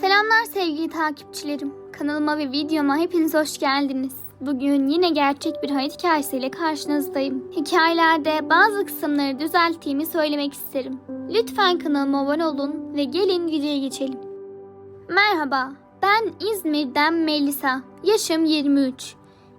Selamlar sevgili takipçilerim. Kanalıma ve videoma hepiniz hoş geldiniz. Bugün yine gerçek bir hayat hikayesiyle karşınızdayım. Hikayelerde bazı kısımları düzelttiğimi söylemek isterim. Lütfen kanalıma abone olun ve gelin videoya geçelim. Merhaba, ben İzmir'den Melisa. Yaşım 23.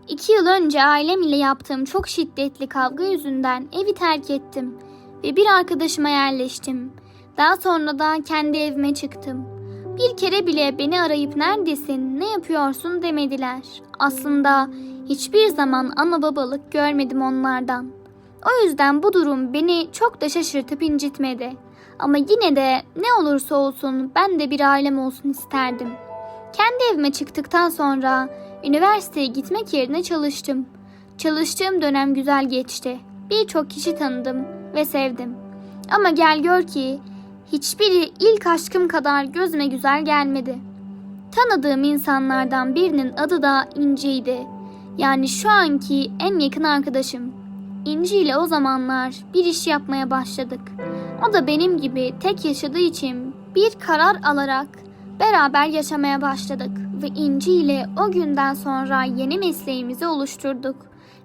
İki yıl önce ailem ile yaptığım çok şiddetli kavga yüzünden evi terk ettim ve bir arkadaşıma yerleştim. Daha sonra da kendi evime çıktım. Bir kere bile beni arayıp neredesin, ne yapıyorsun demediler. Aslında hiçbir zaman ana babalık görmedim onlardan. O yüzden bu durum beni çok da şaşırtıp incitmedi. Ama yine de ne olursa olsun ben de bir ailem olsun isterdim. Kendi evime çıktıktan sonra üniversiteye gitmek yerine çalıştım. Çalıştığım dönem güzel geçti. Birçok kişi tanıdım ve sevdim. Ama gel gör ki hiçbiri ilk aşkım kadar gözüme güzel gelmedi. Tanıdığım insanlardan birinin adı da İnci'ydi. Yani şu anki en yakın arkadaşım. İnci ile o zamanlar bir iş yapmaya başladık. O da benim gibi tek yaşadığı için bir karar alarak beraber yaşamaya başladık ve İnci ile o günden sonra yeni mesleğimizi oluşturduk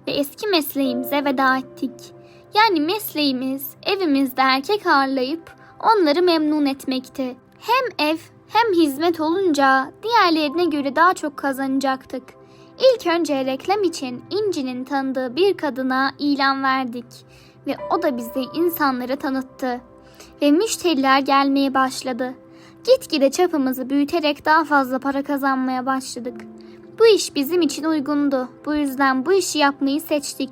ve eski mesleğimize veda ettik. Yani mesleğimiz evimizde erkek ağırlayıp onları memnun etmekti. Hem ev hem hizmet olunca diğerlerine göre daha çok kazanacaktık. İlk önce reklam için İnci'nin tanıdığı bir kadına ilan verdik ve o da bizi insanlara tanıttı ve müşteriler gelmeye başladı. Gitgide çapımızı büyüterek daha fazla para kazanmaya başladık. Bu iş bizim için uygundu. Bu yüzden bu işi yapmayı seçtik.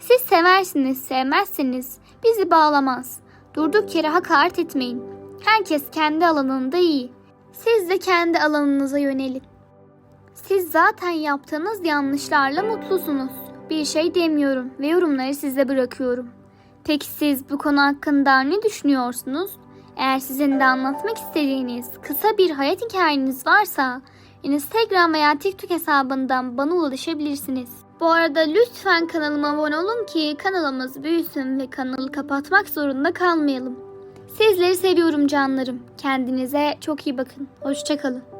Siz seversiniz, sevmezseniz bizi bağlamaz. Durduk yere hakaret etmeyin. Herkes kendi alanında iyi. Siz de kendi alanınıza yönelin. Siz zaten yaptığınız yanlışlarla mutlusunuz. Bir şey demiyorum ve yorumları size bırakıyorum. Peki siz bu konu hakkında ne düşünüyorsunuz? Eğer sizin de anlatmak istediğiniz kısa bir hayat hikayeniz varsa Instagram veya TikTok hesabından bana ulaşabilirsiniz. Bu arada lütfen kanalıma abone olun ki kanalımız büyüsün ve kanalı kapatmak zorunda kalmayalım. Sizleri seviyorum canlarım. Kendinize çok iyi bakın. Hoşçakalın.